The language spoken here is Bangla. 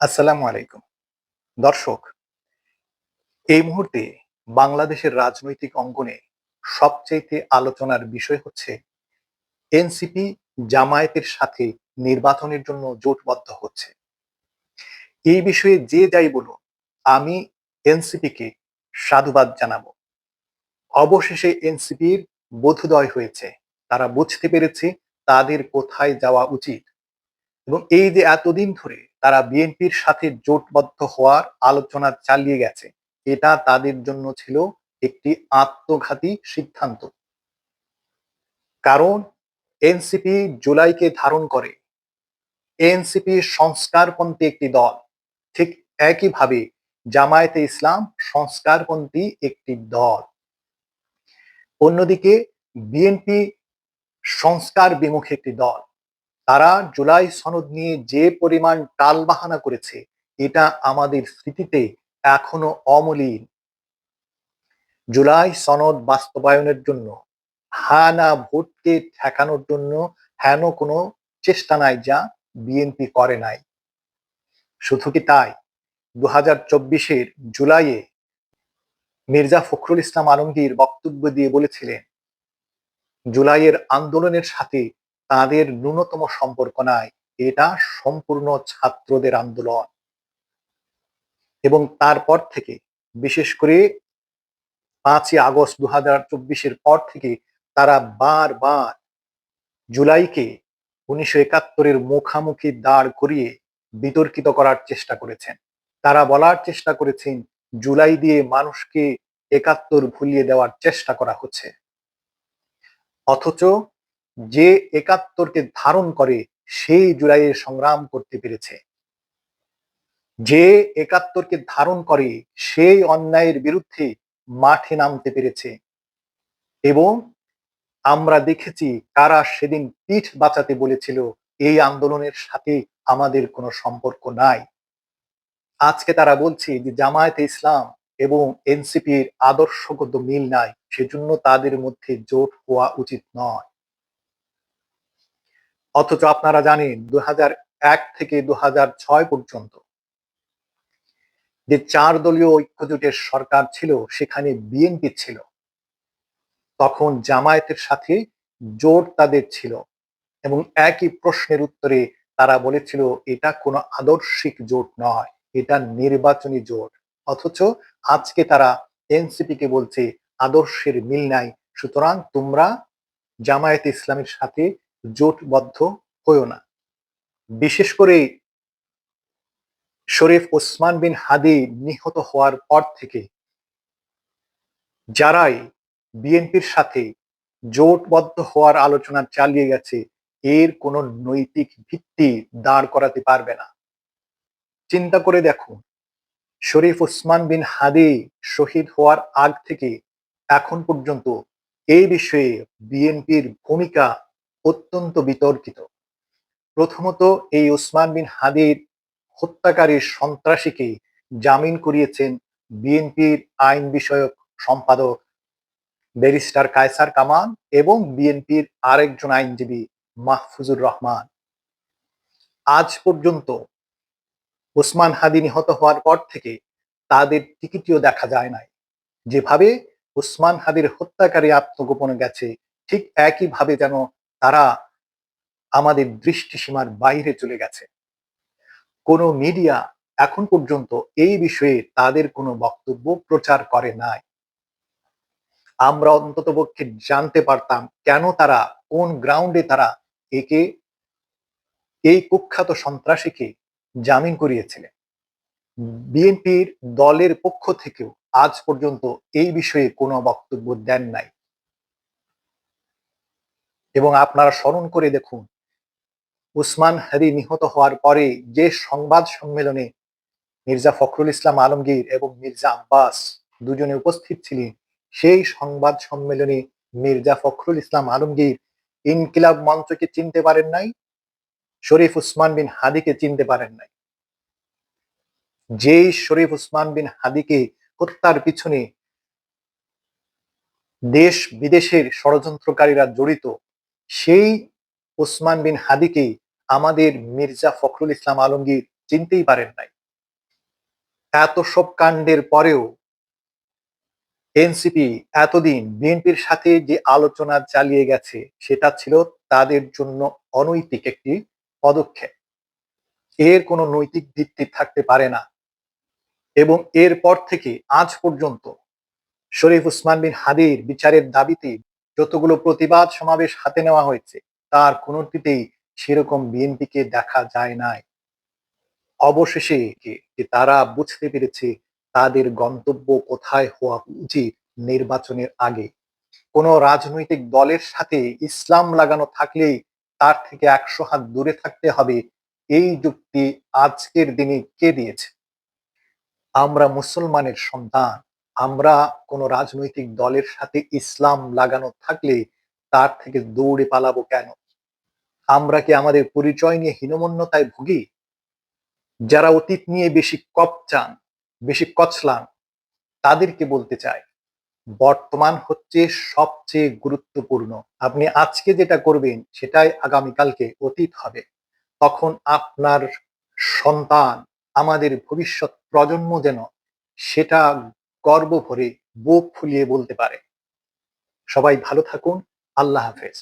আসসালামু আলাইকুম। দর্শক, এই মুহূর্তে বাংলাদেশের রাজনৈতিক অঙ্গনে সবচাইতে আলোচনার বিষয় হচ্ছে, এনসিপি জামায়াতের সাথে নির্বাচনের জন্য জোটবদ্ধ হচ্ছে। এই বিষয়ে যে যাই বলুন, আমি এনসিপিকে সাধুবাদ জানাব। অবশেষে এনসিপির বোধোদয় হয়েছে। তারা বুঝতে পেরেছে তাদের কোথায় যাওয়া উচিত। এবং এই যে এতদিন ধরে তারা বিএনপির সাথে জোটবদ্ধ হওয়ার আলোচনা চালিয়ে গেছে। এটা তাদের জন্য ছিল একটি আত্মঘাতী সিদ্ধান্ত। কারণ এনসিপি জুলাইকে ধারণ করে। এনসিপি সংস্কারপন্থী একটি দল। ঠিক একইভাবে জামায়াতে ইসলাম সংস্কারপন্থী একটি দল। অন্যদিকে বিএনপি সংস্কার বিমুখী একটি দল। তারা জুলাই সনদ নিয়ে যে পরিমাণ টালবাহানা করেছে, এটা আমাদের স্মৃতিতে এখনও অমলিন। জুলাই সনদ বাস্তবায়নের জন্য, হানা ভোটকে ঠেকানোর জন্য হেন কোনো চেষ্টা নাই যা বিএনপি করে নাই। শুধু কি তাই? দু হাজার চব্বিশের জুলাইয়ে মির্জা ফখরুল ইসলাম আলমগীর বক্তব্য দিয়ে বলেছিলেন, জুলাইয়ের আন্দোলনের সাথে তাদের ন্যূনতম সম্পর্ক নাই। এটা সম্পূর্ণ ছাত্রদের আন্দোলন। এবং তারপর থেকে, বিশেষ করে পাঁচই আগস্ট দু হাজার চব্বিশের পর থেকে, তারা বারবার জুলাইকে উনিশশো একাত্তরের মুখামুখি দাঁড় করিয়ে বিতর্কিত করার চেষ্টা করেছেন। তারা বলার চেষ্টা করেছেন, জুলাই দিয়ে মানুষকে একাত্তর ভুলিয়ে দেওয়ার চেষ্টা করা হচ্ছে। অথচ যে একাত্তরকে ধারণ করে সেই জুলাইয়ে সংগ্রাম করতে পেরেছে। যে একাত্তরকে ধারণ করে সেই অন্যায়ের বিরুদ্ধে মাঠে নামতে পেরেছে। এবং আমরা দেখেছি কারা সেদিন পিঠ বাঁচাতে বলেছিল, এই আন্দোলনের সাথে আমাদের কোনো সম্পর্ক নাই। আজকে তারা বলছে যে, জামায়াতে ইসলাম এবং এনসিপির আদর্শগত মিল নাই, সেজন্য তাদের মধ্যে জোট হওয়া উচিত নয়। অথচ আপনারা জানেন দু এক থেকে দু হাজার ছয় পর্যন্ত যে চার দলীয় ঐক্যজোটের সরকার ছিল, সেখানে বিএনপি ছিল। তখন জামায়াতের সাথে জোট তাদের ছিল এবং একই প্রশ্নের উত্তরে তারা বলেছিল, এটা কোনো আদর্শিক জোট নয়, এটা নির্বাচনী জোট। অথচ আজকে তারা এনসিপি কে বলছে, আদর্শের মিল নাই, সুতরাং তোমরা জামায়াত ইসলামের সাথে জোটবদ্ধ হইও না। বিশেষ করে শরীফ ওসমান বিন হাদি নিহত হওয়ার পর থেকে যারাই বিএনপির সাথে জোটবদ্ধ হওয়ার আলোচনা চালিয়ে গেছে, এর কোনো নৈতিক ভিত্তি দাঁড় করাতে পারবে না। চিন্তা করে দেখুন, শরীফ ওসমান বিন হাদি শহীদ হওয়ার আগ থেকে এখন পর্যন্ত এই বিষয়ে বিএনপির ভূমিকা অত্যন্ত বিতর্কিত। প্রথমত এই ওসমান বিন হাদির হত্যাকারী সন্ত্রাসীকে জামিন করিয়েছেন বিএনপির আইন বিষয়ক সম্পাদক ব্যারিস্টার কায়সার কামান এবং বিএনপির আরেকজন আইনজীবী মাহফুজুর রহমান। আজ পর্যন্ত ওসমান হাদি নিহত হওয়ার পর থেকে তাদের টিকিটিও দেখা যায় নাই। যেভাবে ওসমান হাদির হত্যাকারী আত্মগোপনে গেছে, ঠিক একইভাবে যেন তারা আমাদের দৃষ্টিসীমার বাইরে চলে গেছে। কোনো মিডিয়া এখন পর্যন্ত এই বিষয়ে তাদের কোনো বক্তব্য প্রচার করে নাই। আমরা অন্তত পক্ষে জানতে পারতাম কেন তারা, কোন গ্রাউন্ডে তারা একে, এই কুখ্যাত সন্ত্রাসীকে জামিন করিয়েছিলেন। বিএনপির দলের পক্ষ থেকেও আজ পর্যন্ত এই বিষয়ে কোনো বক্তব্য দেন নাই। এবং আপনারা স্মরণ করে দেখুন, উসমান হারি নিহত হওয়ার পরে যে সংবাদ সম্মেলনে মির্জা ফখরুল ইসলাম আলমগীর এবং মির্জা আব্বাস দুজনে উপস্থিত ছিলেন, সেই সংবাদ সম্মেলনে মির্জা ফখরুল ইসলাম আলমগীর ইনকিলাব মঞ্চকে চিনতে পারেন নাই, শরীফ উসমান বিন হাদিকে চিনতে পারেন নাই। যেই শরীফ উসমান বিন হাদিকে হত্যার পিছনে দেশ বিদেশের ষড়যন্ত্রকারীরা জড়িত সেই ওসমান বিন হাদিকে আমাদের মির্জা ফখরুল ইসলাম আলমগীর চিনতেই পারেন নাই। এত সব কাণ্ডের পরেও এনসিপি এতদিন বিএনপির সাথে যে আলোচনা চালিয়ে গেছে, সেটা ছিল তাদের জন্য অনৈতিক একটি পদক্ষেপ। এর কোনো নৈতিক ভিত্তি থাকতে পারে না। এবং এরপর থেকে আজ পর্যন্ত শরীফ উসমান বিন হাদির বিচারের দাবিতে যতগুলো প্রতিবাদ সমাবেশ হাতে নেওয়া হয়েছে, তার কোনোটিতেই সেরকম বিএনপিকে দেখা যায় নাই। অবশেষে যে তারা বুঝতে পেরেছে তাদের গন্তব্য কোথায় হওয়া উচিত নির্বাচনের আগে। কোন রাজনৈতিক দলের সাথে ইসলাম লাগানো থাকলেই তার থেকে একশো হাত দূরে থাকতে হবে, এই যুক্তি আজকের দিনে কে দিয়েছে? আমরা মুসলমানের সন্তান আমরা কোন রাজনৈতিক দলের সাথে ইসলাম লাগানো থাকলে তার থেকে দৌড়ে পালাবো কেন? আমরা কি আমাদের পরিচয় নিয়ে হীনমন্যতায় ভুগি? যারা অতীত নিয়ে বেশি কপ চান, বেশি কচলান, তাদেরকে বলতে চাই, বর্তমান হচ্ছে সবচেয়ে গুরুত্বপূর্ণ। আপনি আজকে যেটা করবেন, সেটাই আগামীকালকে অতীত হবে। তখন আপনার সন্তান, আমাদের ভবিষ্যৎ প্রজন্ম যেন সেটা গর্ব ভরে বুক ফুলিয়ে বলতে পারে। সবাই ভালো থাকুন। আল্লাহ হাফেজ।